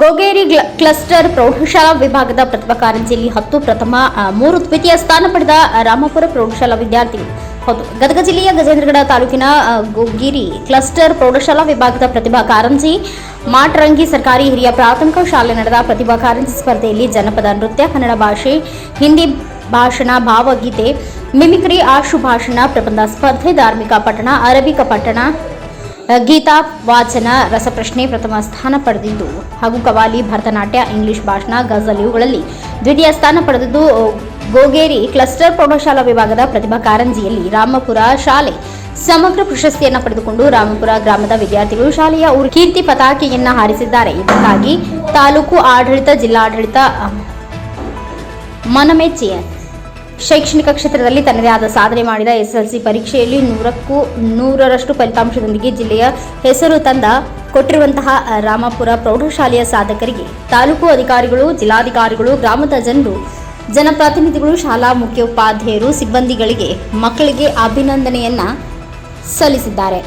Gogeri cluster ಪ್ರೌಢಶಾಲಾ ವಿಭಾಗದ ಪ್ರತಿಭಾ ಕಾರಂಜಿಯಲ್ಲಿ ಹತ್ತು ಪ್ರಥಮ ಮೂರು ದ್ವಿತೀಯ ಸ್ಥಾನ ಪಡೆದ ರಾಮಪುರ ಪ್ರೌಢಶಾಲಾ ವಿದ್ಯಾರ್ಥಿಗಳು ಹೌದು, ಗದಗ ಜಿಲ್ಲೆಯ ಗಜೇಂದ್ರಗಡ ತಾಲೂಕಿನ ಗೋಗಿರಿ ಕ್ಲಸ್ಟರ್ ಪ್ರೌಢಶಾಲಾ ವಿಭಾಗದ ಪ್ರತಿಭಾ ಕಾರಂಜಿ, ಮಾಟರಂಗಿ ಸರ್ಕಾರಿ ಹಿರಿಯ ಪ್ರಾಥಮಿಕ ಶಾಲೆ ನಡೆದ ಪ್ರತಿಭಾ ಕಾರಂಜಿ ಸ್ಪರ್ಧೆಯಲ್ಲಿ ಜನಪದ ನೃತ್ಯ, ಕನ್ನಡ ಭಾಷೆ, ಹಿಂದಿ ಭಾಷಣ, ಭಾವಗೀತೆ, ಮಿಮಿಕ್ರಿ ಆಶು ಭಾಷಣ ಪ್ರಬಂಧ, ಸ್ಪರ್ಧೆ, ಧಾರ್ಮಿಕ ಪಠಣ, ಅರಬಿಕ ಪಠಣ ಗೀತಾ ವಾಚನ ರಸಪ್ರಶ್ನೆ ಪ್ರಥಮ ಸ್ಥಾನ ಪಡೆದಿದ್ದು. ಹಾಗೂ ಕವಾಲಿ, ಭರತನಾಟ್ಯ, ಇಂಗ್ಲಿಷ್ ಭಾಷಣ, ಗಜಲ್ ಇವುಗಳಲ್ಲಿ ದ್ವಿತೀಯ ಸ್ಥಾನ ಪಡೆದಿದ್ದು ಗೋಗೇರಿ ಕ್ಲಸ್ಟರ್ ಪ್ರೌಢಶಾಲಾ ವಿಭಾಗದ ಪ್ರತಿಭಾ ಕಾರಂಜಿಯಲ್ಲಿ ರಾಮಪುರ ಶಾಲೆ ಸಮಗ್ರ ಪ್ರಶಸ್ತಿಯನ್ನು ಪಡೆದುಕೊಂಡು ರಾಮಪುರ ಗ್ರಾಮದ ವಿದ್ಯಾರ್ಥಿಗಳು ಶಾಲೆಯ ಕೀರ್ತಿ ಪತಾಕೆಯನ್ನು ಹಾರಿಸಿದ್ದಾರೆ. ಇದಕ್ಕಾಗಿ ತಾಲೂಕು ಆಡಳಿತ, ಜಿಲ್ಲಾಡಳಿತ ಮನಮೆಚ್ಚಿಯ ಮನಮೆಚ್ಚಿ ಶೈಕ್ಷಣಿಕ ಕ್ಷೇತ್ರದಲ್ಲಿ ತನ್ನದೇ ಆದ ಸಾಧನೆ ಮಾಡಿದ ಎಸ್ಎಲ್ಸಿ ಪರೀಕ್ಷೆಯಲ್ಲಿ ನೂರಕ್ಕೂ ನೂರರಷ್ಟು ಫಲಿತಾಂಶದೊಂದಿಗೆ ಜಿಲ್ಲೆಯ ಹೆಸರು ತಂದ ಕೊಟ್ಟಿರುವಂತಹ ರಾಮಪುರ ಪ್ರೌಢಶಾಲೆಯ ಸಾಧಕರಿಗೆ ತಾಲೂಕು ಅಧಿಕಾರಿಗಳು, ಜಿಲ್ಲಾಧಿಕಾರಿಗಳು, ಗ್ರಾಮದ ಜನರು, ಜನಪ್ರತಿನಿಧಿಗಳು, ಶಾಲಾ ಮುಖ್ಯೋಪಾಧ್ಯಾಯರು, ಸಿಬ್ಬಂದಿಗಳಿಗೆ ಮಕ್ಕಳಿಗೆ ಅಭಿನಂದನೆಯನ್ನ ಸಲ್ಲಿಸಿದ್ದಾರೆ.